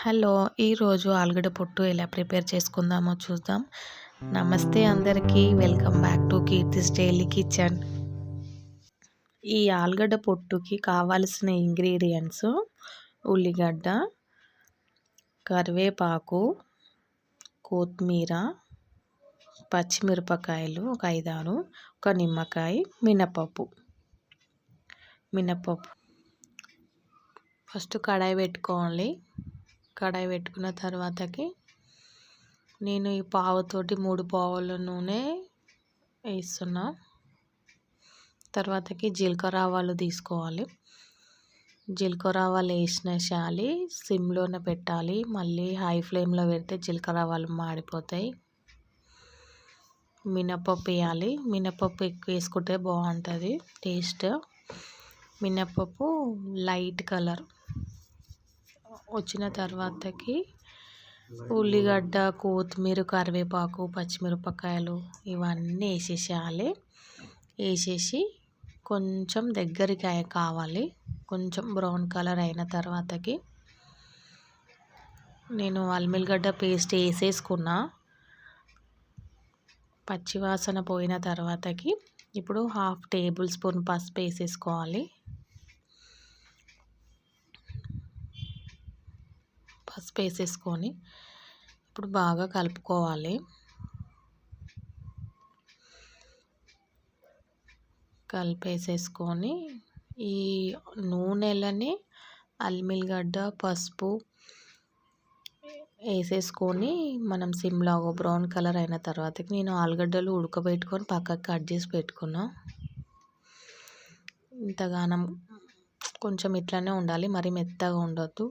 Hello ఈరోజు ఆలుగడ్డ పొట్టు ఎలా ప్రిపేర్ చేసుకుందామో చూద్దాం. నమస్తే అందరికీ welcome back to Keerthi's daily kitchen. ఈ ఆలుగడ్డ పొట్టుకి కావాల్సిన ఇంగ్రీడియంట్స్ ఉల్లిగడ్డ కరివేపాకు కొత్తిమీర పచ్చిమిరపకాయలు ఒక ఐదారు ఒక నిమ్మకాయ మినపప్పు. మినపప్పు. ఫస్ట్ కడాయి పెట్టుకోవాలి. కడాయి పెట్టుకున్న తర్వాతకి నేను ఈ పావుతోటి మూడు పావుల నూనె వేస్తున్నా. తర్వాతకి జీలకర్ర ఆవాలు తీసుకోవాలి. జీలకర్ర ఆవాలు వేసిన చాలి సిమ్లోనే పెట్టాలి. మళ్ళీ హై ఫ్లేమ్లో పెడితే జీలకర్ర ఆవాలు మాడిపోతాయి. మినపప్పు వేయాలి. మినపప్పు ఎక్కువ వేసుకుంటే బాగుంటుంది. టేస్ట్. మినపప్పు లైట్ కలర్. వచ్చిన తర్వాతకి ఉల్లిగడ్డ కొత్తిమీర కరివేపాకు పచ్చిమిరపకాయలు ఇవన్నీ వేసేసేయాలి వేసేసి కొంచెం దగ్గరికి కావాలి. కొంచెం బ్రౌన్ కలర్ అయిన తర్వాతకి నేను అల్మిల్గడ్డ పేస్ట్ వేసేసుకున్నా. పచ్చివాసన పోయిన తర్వాతకి ఇప్పుడు హాఫ్ టేబుల్ స్పూన్ పసుపు వేసేసుకోవాలి. పసుపు వేసేసుకొని ఇప్పుడు బాగా కలుపుకోవాలి. కలిపేసేసుకొని ఈ నూనెలని అల్మిల్గడ్డ పసుపు వేసేసుకొని మనం సిమ్లా బ్రౌన్ కలర్ అయిన తర్వాతకి నేను ఆలుగడ్డలు ఉడకబెట్టుకొని పక్కకి కట్ చేసి పెట్టుకున్నా. ఇంతగానం కొంచెం ఇట్లానే ఉండాలి మరి మెత్తగా ఉండొద్దు.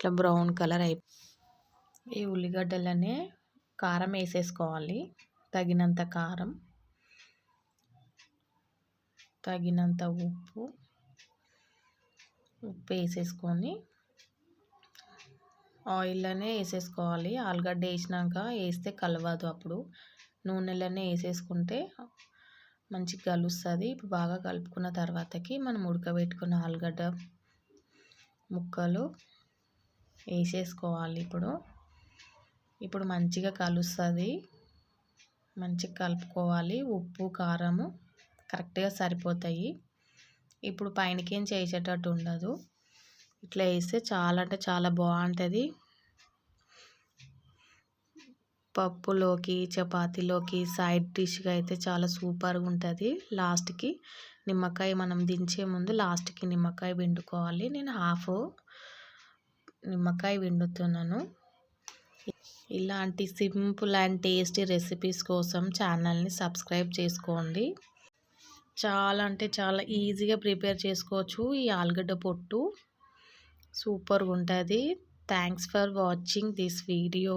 ఇట్లా బ్రౌన్ కలర్ అయి ఈ ఉల్లిగడ్డలనే కారం వేసేసుకోవాలి. తగినంత కారం తగినంత ఉప్పు ఉప్పు వేసేసుకొని ఆయిల్లోనే వేసేసుకోవాలి. ఆలుగడ్డ వేసినాక వేస్తే కలవదు అప్పుడు. నూనెలోనే వేసేసుకుంటే మంచిగా కలుస్తుంది. ఇప్పుడు బాగా కలుపుకున్న తర్వాతకి మనం ఉడకబెట్టుకున్న ఆలుగడ్డ ముక్కలు వేసేసుకోవాలి ఇప్పుడు. ఇప్పుడు మంచిగా కలుస్తుంది. మంచిగా కలుపుకోవాలి. ఉప్పు కారము కరెక్ట్గా సరిపోతాయి. ఇప్పుడు పైనకేం చేసేటట్టు ఉండదు. ఇట్లా వేస్తే చాలా అంటే చాలా బాగుంటుంది. పప్పులోకి చపాతీలోకి సైడ్ డిష్గా అయితే చాలా సూపర్గా ఉంటుంది. లాస్ట్కి నిమ్మకాయ మనం దించే ముందు లాస్ట్కి నిమ్మకాయ పిండుకోవాలి. నేను హాఫ్ నిమ్మకాయ పిండుతున్నాను. ఇలాంటి సింపుల్ అండ్ టేస్టీ రెసిపీస్ కోసం ఛానల్ని సబ్స్క్రైబ్ చేసుకోండి. చాలా అంటే చాలా ఈజీగా ప్రిపేర్ చేసుకోవచ్చు ఈ ఆలుగడ్డ పొట్టు. సూపర్గా ఉంటుంది thanks for watching this video.